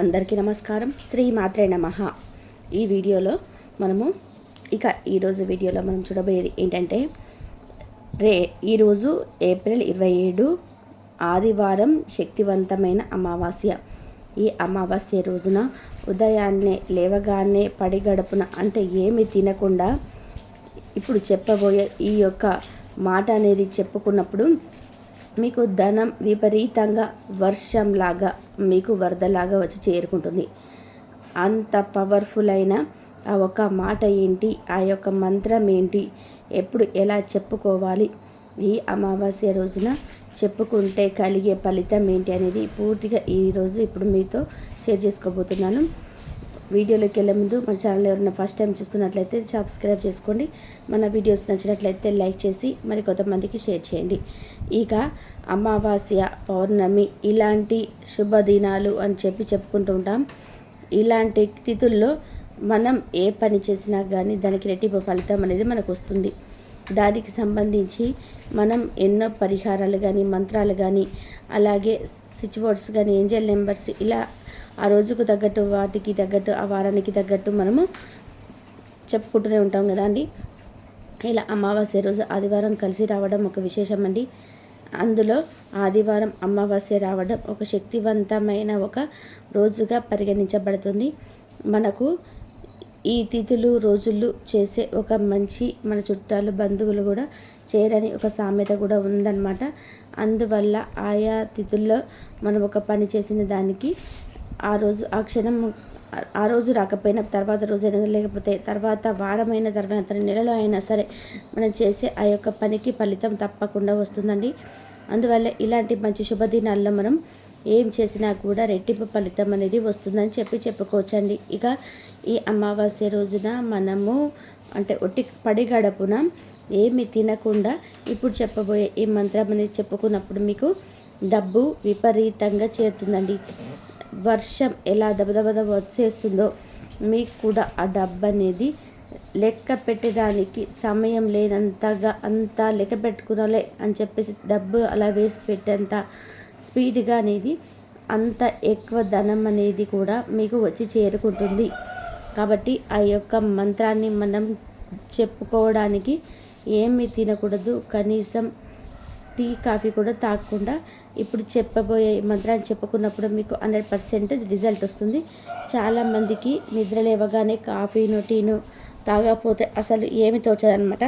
అందరికీ నమస్కారం. శ్రీ మాత్రే నమ. ఈ వీడియోలో మనము ఇక ఈరోజు వీడియోలో మనం చూడబోయేది ఏంటంటే రే ఈరోజు ఏప్రిల్ ఇరవై ఏడు ఆదివారం శక్తివంతమైన అమావాస్య. ఈ అమావాస్య రోజున ఉదయాన్నే లేవగానే పడి గడుపున అంటే ఏమి తినకుండా ఇప్పుడు చెప్పబోయే ఈ యొక్క మాట అనేది చెప్పుకున్నప్పుడు మీకు ధనం విపరీతంగా వర్షంలాగా మీకు వరదలాగా వచ్చి చేరుకుంటుంది. అంత పవర్ఫుల్ అయిన ఆ ఒక మాట ఏంటి? ఆ యొక్క మంత్రం ఏంటి? ఎప్పుడు ఎలా చెప్పుకోవాలి? ఈ అమావాస్య రోజున చెప్పుకుంటే కలిగే ఫలితం ఏంటి అనేది పూర్తిగా ఈరోజు ఇప్పుడు మీతో షేర్ చేసుకోబోతున్నాను. వీడియోలోకి వెళ్ళే ముందు మన ఛానల్ ఎవరైనా ఫస్ట్ టైం చూస్తున్నట్లయితే సబ్స్క్రైబ్ చేసుకోండి. మన వీడియోస్ నచ్చినట్లయితే లైక్ చేసి మరి కొంతమందికి షేర్ చేయండి. ఇక అమావాస్య పౌర్ణమి ఇలాంటి శుభదినాలు అని చెప్పి చెప్పుకుంటూ ఉంటాం. ఇలాంటి తిథుల్లో మనం ఏ పని చేసినా కానీ దానికి రెట్టింపు ఫలితం అనేది మనకు వస్తుంది. దానికి సంబంధించి మనం ఎన్నో పరిహారాలు కానీ మంత్రాలు కానీ అలాగే స్విచ్ బోర్డ్స్ కానీ ఏంజల్ నెంబర్స్ ఇలా ఆ రోజుకు తగ్గట్టు వాటికి తగ్గట్టు ఆ వారానికి తగ్గట్టు మనము చెప్పుకుంటూనే ఉంటాం కదా అండి. ఇలా అమావాస్య రోజు ఆదివారం కలిసి రావడం ఒక విశేషం అండి. అందులో ఆదివారం అమావాస్య రావడం ఒక శక్తివంతమైన ఒక రోజుగా పరిగణించబడుతుంది. మనకు ఈ తిథులు రోజులు చేసే ఒక మంచి మన చుట్టాలు బంధువులు కూడా చేరని ఒక సామెత కూడా ఉందన్నమాట. అందువల్ల ఆయా తిథుల్లో మనం ఒక పని చేసిన దానికి ఆ రోజు ఆ క్షణం ఆ రోజు రాకపోయినా తర్వాత రోజు లేకపోతే తర్వాత వారమైన తర్వాత నెలలో అయినా సరే మనం చేసే ఆ యొక్క పనికి ఫలితం తప్పకుండా వస్తుందండి. అందువల్ల ఇలాంటి మంచి శుభదినాల్లో మనం ఏం చేసినా కూడా రెట్టింపు ఫలితం అనేది వస్తుందని చెప్పి చెప్పుకోవచ్చండి. ఇక ఈ అమావాస్య రోజున మనము అంటే ఒట్టి పడి గడపున ఏమి తినకుండా ఇప్పుడు చెప్పబోయే ఈ మంత్రం అనేది చెప్పుకున్నప్పుడు మీకు డబ్బు విపరీతంగా చేరుతుందండి. వర్షం ఎలా దబదబద వచ్చేస్తుందో మీకు కూడా ఆ డబ్బు అనేది లెక్క పెట్టడానికి సమయం లేనంతగా అంతా లెక్క పెట్టుకునలే అని చెప్పేసి డబ్బు అలా వేసి పెట్టేంత స్పీడ్గా అనేది అంత ఎక్కువ ధనం అనేది కూడా మీకు వచ్చి చేరుకుంటుంది. కాబట్టి ఆ యొక్క మంత్రాన్ని మనం చెప్పుకోవడానికి ఏమి తినకూడదు. కనీసం టీ కాఫీ కూడా తాగకుండా ఇప్పుడు చెప్పబోయే మంత్రాన్ని చెప్పుకున్నప్పుడు మీకు హండ్రెడ్ పర్సెంట్ రిజల్ట్ వస్తుంది. చాలామందికి నిద్ర లేవగానే కాఫీను టీను తాగకపోతే అసలు ఏమి తోచదనమాట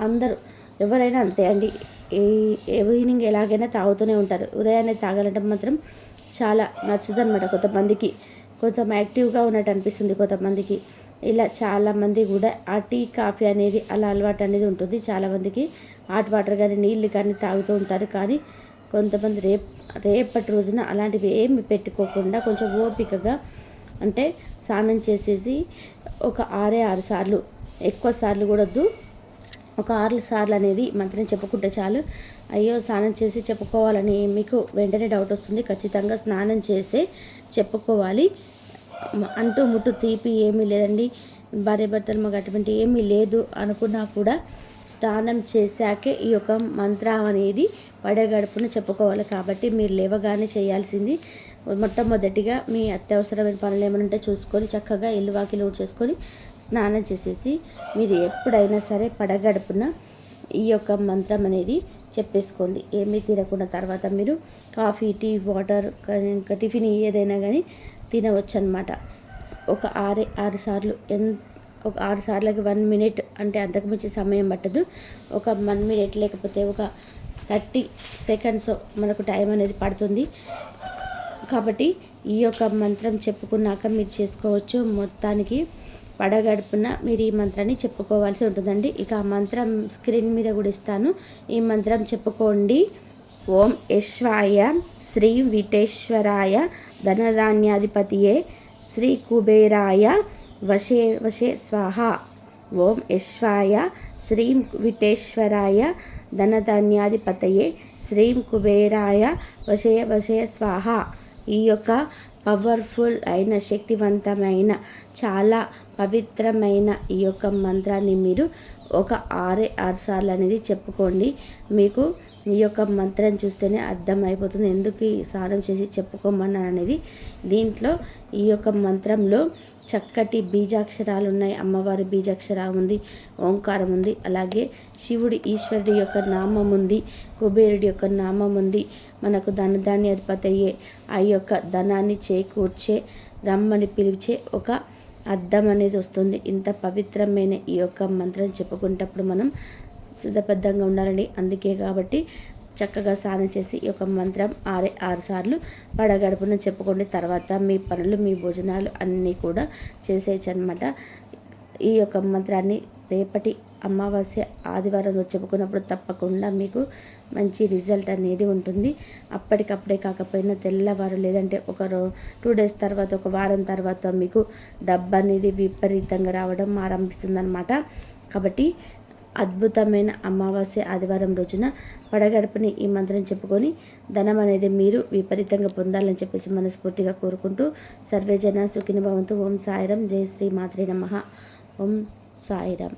అందరూ ఎవరైనా అంతే అండి. ఈవినింగ్ ఎలాగైనా తాగుతూనే ఉంటారు. ఉదయాన్నే తాగాలంటే మాత్రం చాలా నచ్చుతుంది కొంతమందికి. కొంచెం యాక్టివ్గా ఉన్నట్టు అనిపిస్తుంది కొంతమందికి. ఇలా చాలామంది కూడా ఆ టీ కాఫీ అనేది అలా అలవాటు అనేది ఉంటుంది. చాలామందికి హాట్ వాటర్ కానీ నీళ్ళు కానీ తాగుతూ ఉంటారు. కానీ కొంతమంది రేపు రేపటి రోజున అలాంటివి ఏమి పెట్టుకోకుండా కొంచెం ఓపికగా అంటే స్నానం చేసేసి ఒక ఆరే ఆరు సార్లు ఎక్కువ సార్లు కూడా వద్దు. ఒక ఆరు సార్లు అనేది మంత్రం చెప్పుకుంటే చాలు. అయ్యో స్నానం చేసి చెప్పుకోవాలని మీకు వెంటనే డౌట్ వస్తుంది. ఖచ్చితంగా స్నానం చేసే చెప్పుకోవాలి. అంటూ ముట్టు తీపి ఏమీ లేదండి. భార్య భర్తలు మాకు అటువంటి ఏమీ లేదు అనుకున్నా కూడా స్నానం చేశాకే ఈ యొక్క మంత్రం అనేది పడగడుపున చెప్పుకోవాలి. కాబట్టి మీరు లేవగానే చేయాల్సింది మొట్టమొదటిగా మీ అత్యవసరమైన పనులు ఏమైనా ఉంటే చూసుకొని చక్కగా ఇల్లు వాకిలు చేసుకొని స్నానం చేసేసి మీరు ఎప్పుడైనా సరే పడగడుపున ఈ యొక్క మంత్రం అనేది చెప్పేసుకోండి. ఏమీ తినకుండా తర్వాత మీరు కాఫీ టీ వాటర్ ఇంకా టిఫిన్ ఏదైనా కానీ తినవచ్చు అనమాట ఒక ఆరు ఆరు సార్లు ఎన్ ఒక ఆరు సార్లకి వన్ మినిట్ అంటే అంతకుమించి సమయం పట్టదు. ఒక వన్ మినిట్ లేకపోతే ఒక థర్టీ సెకండ్స్ మనకు టైం అనేది పడుతుంది. కాబట్టి ఈ యొక్క మంత్రం చెప్పుకున్నాక మీరు చేసుకోవచ్చు. మొత్తానికి పడగడుపున మీరు ఈ మంత్రాన్ని చెప్పుకోవాల్సి ఉంటుందండి. ఇక ఆ మంత్రం స్క్రీన్ మీద కూడా ఇస్తాను. ఈ మంత్రం చెప్పుకోండి. ఓం యశ్వాయ శ్రీ విటేశ్వరాయ ధనధాన్యాధిపతియే శ్రీ కుబేరాయ వశే వశే స్వాహ. ఓం యశ్వాయ శ్రీం విటేశ్వరాయ ధనధాన్యాధిపతయే శ్రీం కుబేరాయ వశే వశే స్వాహ. ఈ యొక్క పవర్ఫుల్ అయిన శక్తివంతమైన చాలా పవిత్రమైన ఈ యొక్క మంత్రాన్ని మీరు ఒక ఆరే ఆరు సార్లు అనేది చెప్పుకోండి. మీకు ఈ యొక్క మంత్రం చూస్తేనే అర్థమైపోతుంది. ఎందుకు ఈ స్నానం చేసి చెప్పుకోమన్నాను అనేది దీంట్లో ఈ యొక్క మంత్రంలో చక్కటి బీజాక్షరాలు ఉన్నాయి. అమ్మవారి బీజాక్షర ఉంది ఓంకారం ఉంది అలాగే శివుడి ఈశ్వరుడి యొక్క నామం ఉంది కుబేరుడి యొక్క నామం ఉంది. మనకు ధనధాన్ని అధిపతి అయ్యే ఆ యొక్క ధనాన్ని చేకూర్చే రమ్మని పిలిచే ఒక అర్థం అనేది వస్తుంది. ఇంత పవిత్రమైన ఈ యొక్క మంత్రం చెప్పుకునేటప్పుడు మనం సిద్ధబద్ధంగా ఉండాలండి. అందుకే కాబట్టి చక్కగా స్నానం చేసి ఈ యొక్క మంత్రం ఆరే ఆరు సార్లు పడగడుపున చెప్పుకోండి. తర్వాత మీ పనులు మీ భోజనాలు అన్నీ కూడా చేసేయచ్చు అనమాట ఈ యొక్క మంత్రాన్ని రేపటి అమావాస్య ఆదివారం చెప్పుకున్నప్పుడు తప్పకుండా మీకు మంచి రిజల్ట్ అనేది ఉంటుంది. అప్పటికప్పుడే కాకపోయినా తెల్లవారు లేదంటే ఒక రో టూ డేస్ తర్వాత ఒక వారం తర్వాత మీకు డబ్బు అనేది విపరీతంగా రావడం ఆరంభిస్తుంది అనమాట కాబట్టి అద్భుతమైన అమావాస్య ఆదివారం రోజున పడగడపని ఈ మంత్రం చెప్పుకొని ధనం అనేది మీరు విపరీతంగా పొందాలని చెప్పేసి మనస్ఫూర్తిగా కోరుకుంటూ సర్వేజన సుఖిని భవంతు. ఓం సాయిరం జయ శ్రీ మాత్రే నమ. ఓం సాయిరం